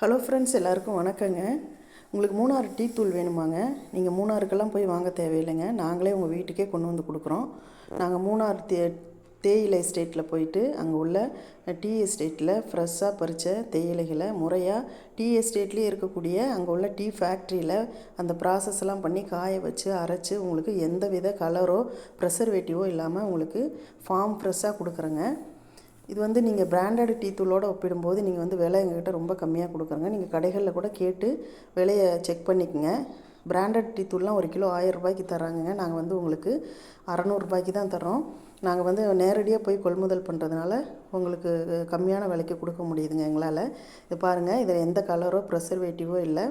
Hello friends எல்லாருக்கும் வணக்கங்க. உங்களுக்கு மூணாறு டீ தூள் வேணுமாங்க? நீங்கள் மூணாறுக்கெல்லாம் போய் வாங்க தேவையில்லைங்க. நாங்களே உங்கள் வீட்டுக்கே கொண்டு வந்து கொடுக்குறோம். நாங்கள் மூணாறு தே தேயிலை எஸ்டேட்டில் போயிட்டு அங்கே உள்ள டீ எஸ்டேட்டில் ஃப்ரெஷ்ஷாக பறித்த தேயிலைகளை முறையாக டீ எஸ்டேட்லேயே இருக்கக்கூடிய அங்கே உள்ள டீ ஃபேக்ட்ரியில் அந்த ப்ராசஸ்லாம் பண்ணி காய வச்சு அரைச்சி உங்களுக்கு எந்த வித கலரோ ப்ரெசர்வேட்டிவோ இல்லாமல் உங்களுக்கு ஃபார்ம் ஃப்ரெஷ்ஷாக கொடுக்குறேங்க. இது வந்து நீங்கள் பிராண்டட் டீ தூளோட ஒப்பிடும்போது நீங்கள் வந்து விலை எங்ககிட்ட ரொம்ப கம்மியாக கொடுக்குறங்க. நீங்கள் கடைகளில் கூட கேட்டு விலையை செக் பண்ணிக்கோங்க. பிராண்டட் டீ தூள்லாம் ஒரு கிலோ ஆயிரம் ரூபாய்க்கு தராங்கங்க நாங்கள் வந்து உங்களுக்கு அறநூறுபாய்க்கு தான் தரோம் நாங்கள் வந்து நேரடியாக போய் கொள்முதல் பண்ணுறதுனால உங்களுக்கு கம்மியான விலைக்கு கொடுக்க முடியுதுங்க எங்களால். இது பாருங்கள் இதில் எந்த கலரோ ப்ரெசர்வேட்டிவோ இல்லை.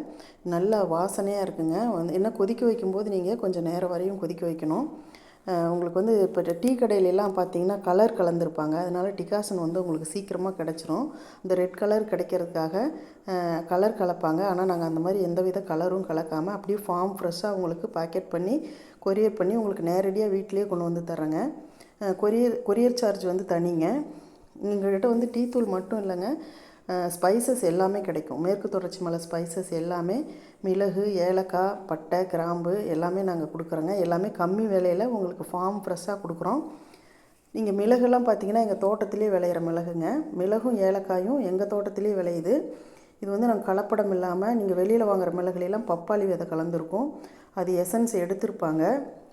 நல்ல வாசனையாக இருக்குங்க. வந்து என்ன கொதிக்க வைக்கும்போது நீங்கள் கொஞ்சம் நேரம் வரையும் கொதிக்க வைக்கணும். உங்களுக்கு வந்து இப்போ டீ கடையிலலாம் பார்த்தீங்கன்னா கலர் கலந்துருப்பாங்க. அதனால டிகாசன் வந்து உங்களுக்கு சீக்கிரமாக கிடச்சிரும். இந்த ரெட் கலர் கிடைக்கிறதுக்காக கலர் கலப்பாங்க. ஆனால் நாங்கள் அந்த மாதிரி எந்த வித கலரும் கலக்காமல் அப்படியே ஃபார்ம் ஃப்ரெஷ்ஷாக உங்களுக்கு பாக்கெட் பண்ணி கொரியர் பண்ணி உங்களுக்கு நேரடியாக வீட்டிலேயே கொண்டு வந்து தர்றேங்க. கொரியர் கொரியர் சார்ஜ் வந்து தனிங்க. எங்கள்கிட்ட வந்து டீ தூள் மட்டும் இல்லைங்க. ஸ்பைசஸ் எல்லாமே கிடைக்கும். மேற்கு தொடர்ச்சி மலை ஸ்பைசஸ் எல்லாமே மிளகு ஏலக்காய் பட்டை கிராம்பு எல்லாமே நாங்கள் கொடுக்குறோங்க. எல்லாமே கம்மி விலையில் உங்களுக்கு ஃபார்ம் ஃப்ரெஷ்ஷாக கொடுக்குறோம். நீங்கள் மிளகுலாம் பார்த்தீங்கன்னா எங்கள் தோட்டத்திலே விளையிற மிளகுங்க. மிளகும் ஏலக்காயும் எங்கள் தோட்டத்திலே விளையுது. இது வந்து நாங்கள் கலப்படம் இல்லாமல் நீங்கள் வெளியில் வாங்குற மிளகுலாம் பப்பாளி விதை கலந்துருக்கும். அது எசன்ஸ் எடுத்திருப்பாங்க.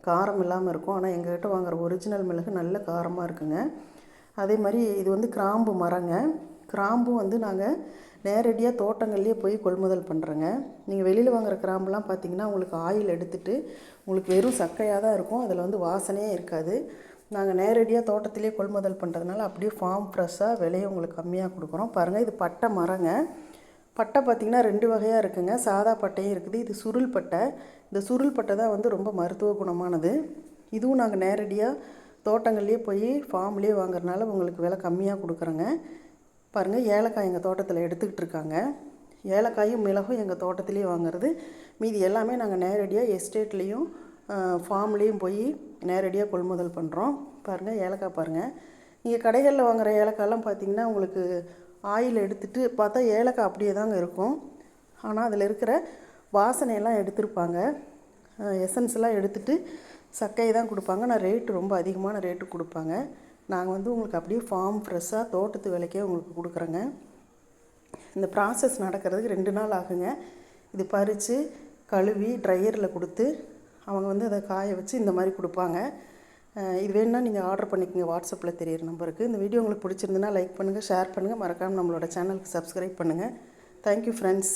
காரம் இல்லாமல் இருக்கும். ஆனால் எங்கள்கிட்ட வாங்குற ஒரிஜினல் மிளகு நல்ல காரமாக இருக்குங்க. அதே மாதிரி இது வந்து கிராம்பு மரங்க. கிராம்பும் வந்து நாங்கள் நேரடியாக தோட்டங்கள்லேயே போய் கொள்முதல் பண்ணுறோங்க நீங்கள் வெளியில் வாங்குற கிராம்புலாம் பார்த்தீங்கன்னா உங்களுக்கு ஆயில் எடுத்துட்டு உங்களுக்கு வெறும் சக்கையாக தான் இருக்கும். அதில் வந்து வாசனையே இருக்காது. நாங்கள் நேரடியாக தோட்டத்திலே கொள்முதல் பண்ணுறதுனால அப்படியே ஃபார்ம் ஃப்ரெஷ்ஷாக விலையை உங்களுக்கு கம்மியாக கொடுக்குறோம். பாருங்கள் இது பட்டை மரங்க. பட்டை பார்த்திங்கன்னா ரெண்டு வகையாக இருக்குங்க. சாதா பட்டையும் இருக்குது. இது சுருள் பட்டை. இந்த சுருள் பட்டை தான் வந்து ரொம்ப மருத்துவ குணமானது. இதுவும் நாங்கள் நேரடியாக தோட்டங்கள்லேயே போய் ஃபார்ம்லேயே வாங்குறதுனால உங்களுக்கு விலை கம்மியாக கொடுக்குறோங்க. பாருங்கள் ஏலக்காய் எங்கள் தோட்டத்தில் எடுத்துக்கிட்டு இருக்காங்க ஏலக்காயும் மிளகும் எங்கள் தோட்டத்துலேயும் வாங்குறது. மீதி எல்லாமே நாங்கள் நேரடியாக எஸ்டேட்லேயும் ஃபார்ம்லேயும் போய் நேரடியாக கொள்முதல் பண்ணுறோம் பாருங்கள் ஏலக்காய் பாருங்கள் நீங்கள் கடைகளில் வாங்குற ஏலக்காயெல்லாம் பார்த்தீங்கன்னா உங்களுக்கு ஆயில் எடுத்துட்டு பார்த்தா ஏலக்காய் அப்படியே தாங்க இருக்கும். ஆனால் அதில் இருக்கிற வாசனையெல்லாம் எடுத்திருப்பாங்க. எசன்ஸ்லாம் எடுத்துட்டு சக்கையை தான் கொடுப்பாங்க. ஆனால் ரேட்டு ரொம்ப அதிகமான ரேட்டு கொடுப்பாங்க. நாங்கள் வந்து உங்களுக்கு அப்படியே ஃபார்ம் ஃப்ரெஷ்ஷாக தோட்டத்து விலைக்கே உங்களுக்கு கொடுக்குறோங்க. இந்த ப்ராசஸ் நடக்கிறதுக்கு ரெண்டு நாள் ஆகுங்க. இது பறித்து கழுவி ட்ரையரில் கொடுத்து அவங்க வந்து அதை காய வச்சு இந்த மாதிரி கொடுப்பாங்க. இது வேணுன்னா நீங்கள் ஆர்டர் பண்ணிக்கோங்க வாட்ஸ்அப்பில் தெரியிற நம்பருக்கு. இந்த வீடியோ உங்களுக்கு பிடிச்சிருந்துன்னா லைக் பண்ணுங்கள் ஷேர் பண்ணுங்கள் மறக்காமல் நம்மளோட சேனலுக்கு சப்ஸ்கிரைப் பண்ணுங்கள் தேங்க்யூ ஃப்ரெண்ட்ஸ்